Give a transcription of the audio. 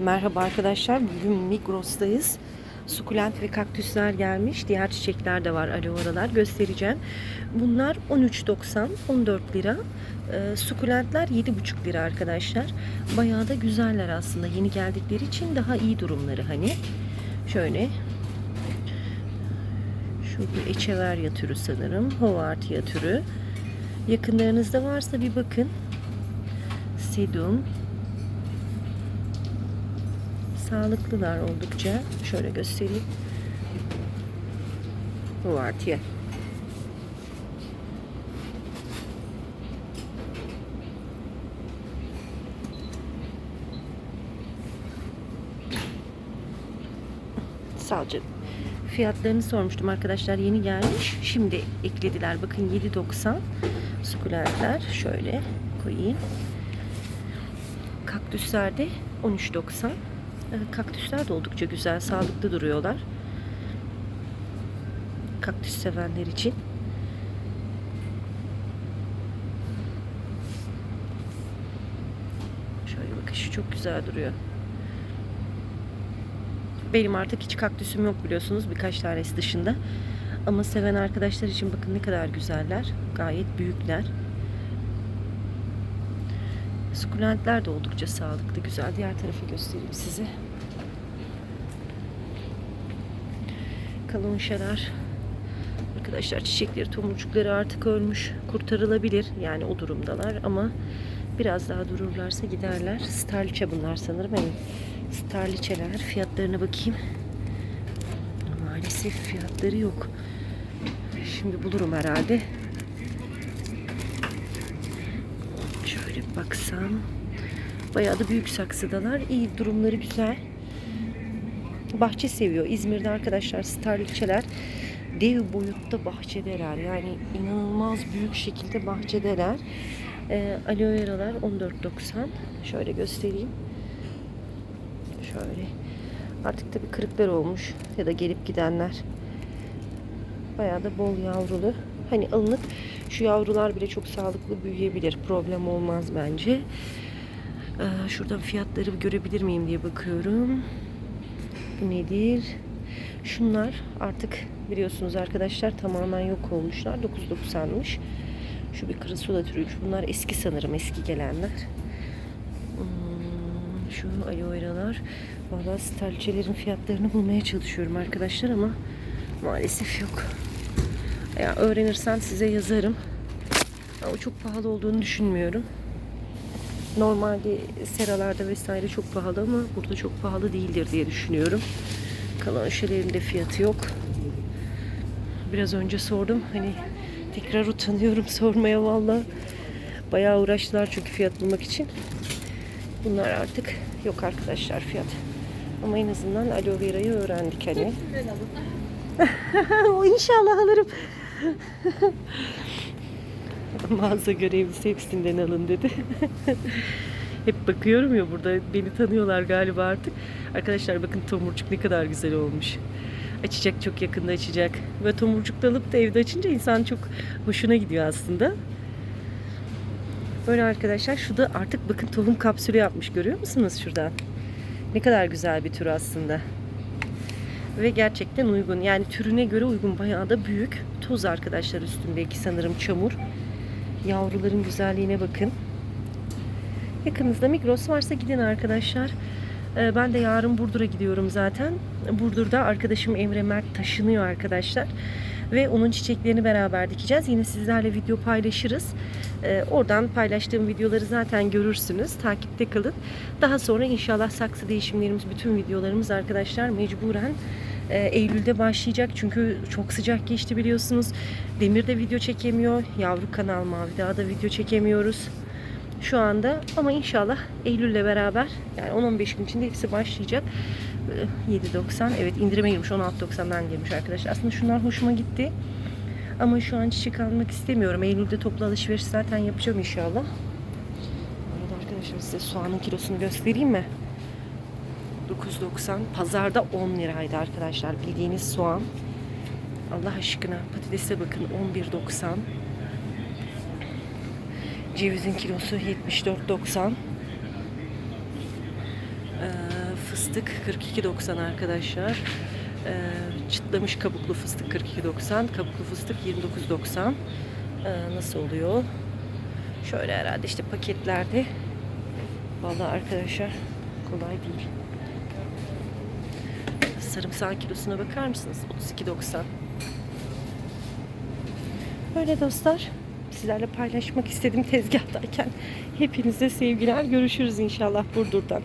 Merhaba arkadaşlar. Bugün Migros'tayız. Sukulent ve kaktüsler gelmiş. Diğer çiçekler de var. Aloe göstereceğim. Bunlar 13.90, 14 lira. Ee, sukulentler 7,5 lira arkadaşlar. Bayağı da güzeller aslında. Yeni geldikleri için daha iyi durumları hani. Şöyle. Şu bir echeveria türü sanırım. Hovartia türü. Yakınlarınızda varsa bir bakın. Sedum. Sağlıklılar oldukça. Şöyle göstereyim. Hovartia. Salça. Fiyatlarını sormuştum arkadaşlar. Yeni gelmiş. Şimdi eklediler. Bakın 7.90 sukulentler. Şöyle koyayım. Kaktüsler de 13.90. Kaktüsler de oldukça güzel, sağlıklı duruyorlar. Kaktüs sevenler için. Şöyle bakın şu çok güzel duruyor. Benim artık hiç kaktüsüm yok biliyorsunuz birkaç tanesi dışında. Ama seven arkadaşlar için bakın ne kadar güzeller. Gayet büyükler. Sukulentler de oldukça sağlıklı, güzel. Diğer tarafı göstereyim size. Kalonşalar. Arkadaşlar çiçekleri, tomurcukları artık ölmüş. Kurtarılabilir. Yani o durumdalar ama biraz daha dururlarsa giderler. Starliçe bunlar sanırım. Evet. Starliçeler. Fiyatlarına bakayım. Maalesef fiyatları yok. Şimdi bulurum herhalde. Şöyle baksam. Bayağı da büyük saksıdalar. İyi durumları güzel. Bahçe seviyor. İzmir'de arkadaşlar starliçeler dev boyutta bahçedeler. Yani inanılmaz büyük şekilde bahçedeler. Ee, aloe veralar 14.90. Şöyle göstereyim. Şöyle. Artık tabii kırıklar olmuş ya da gelip gidenler. Bayağı da bol yavrulu. Hani alınıp şu yavrular bile çok sağlıklı büyüyebilir. Problem olmaz bence. Ee, şuradan fiyatları görebilir miyim diye bakıyorum. Bu nedir? Şunlar artık biliyorsunuz arkadaşlar tamamen yok olmuşlar. 9.90'mış. Şu bir krasula türüymüş. Bunlar eski sanırım eski gelenler. Hmm, şu aloe veralar. Valla stalçelerin fiyatlarını bulmaya çalışıyorum arkadaşlar ama maalesef yok. Ya öğrenirsem size yazarım. Ama çok pahalı olduğunu düşünmüyorum. Normalde seralarda vesaire çok pahalı ama burada çok pahalı değildir diye düşünüyorum. Kalan şeylerin de fiyatı yok. Biraz önce sordum. Hani tekrar utanıyorum sormaya valla. Bayağı uğraştılar çünkü fiyat bulmak için. Bunlar artık yok arkadaşlar fiyat. Ama en azından aloe vera'yı öğrendik hani. o inşallah alırım. Mağaza görevlisi hepsinden alın dedi. Hep bakıyorum ya burada beni tanıyorlar galiba artık. Arkadaşlar bakın tomurcuk ne kadar güzel olmuş. Açacak çok yakında açacak. Ve tomurcuk da alıp da evde açınca insan çok hoşuna gidiyor aslında. Böyle arkadaşlar şu da artık bakın tohum kapsülü yapmış görüyor musunuz şuradan? Ne kadar güzel bir tür aslında. Ve gerçekten uygun. Yani türüne göre uygun. Bayağı da büyük. Toz arkadaşlar üstündeki sanırım çamur. Yavruların güzelliğine bakın. Yakınızda Migros varsa gidin arkadaşlar. Ee, Ben de yarın Burdur'a gidiyorum zaten. Burdur'da arkadaşım Emre Mert taşınıyor arkadaşlar. Ve onun çiçeklerini beraber dikeceğiz. Yine sizlerle video paylaşırız. Ee, Oradan paylaştığım videoları zaten görürsünüz. Takipte kalın. Daha sonra inşallah saksı değişimlerimiz, bütün videolarımız arkadaşlar mecburen e, Eylül'de başlayacak. Çünkü çok sıcak geçti biliyorsunuz. Demir de video çekemiyor. Yavru kanal Mavi Dağ'da video çekemiyoruz şu anda ama inşallah Eylül'le beraber yani 10-15 gün içinde hepsi başlayacak. Ee, 7.90 evet indirime girmiş 16.90'dan girmiş arkadaşlar. Aslında şunlar hoşuma gitti. Ama şu an çiçek almak istemiyorum. Eylül'de toplu alışveriş zaten yapacağım inşallah. Arkadaşlar size soğanın kilosunu göstereyim mi? 9.90 pazarda 10 liraydı arkadaşlar bildiğiniz soğan. Allah aşkına patatese bakın 11.90 Cevizin kilosu 74.90. Ee, fıstık 42.90 arkadaşlar. Ee, çıtlamış kabuklu fıstık 42.90. Kabuklu fıstık 29.90. Ee, nasıl oluyor? Şöyle herhalde işte paketlerde. Vallahi arkadaşlar kolay değil. Sarımsağın kilosuna bakar mısınız? 32.90. Öyle dostlar. Sizlerle paylaşmak istedim tezgahtayken. Hepinize sevgiler. Görüşürüz inşallah Burdur'dan.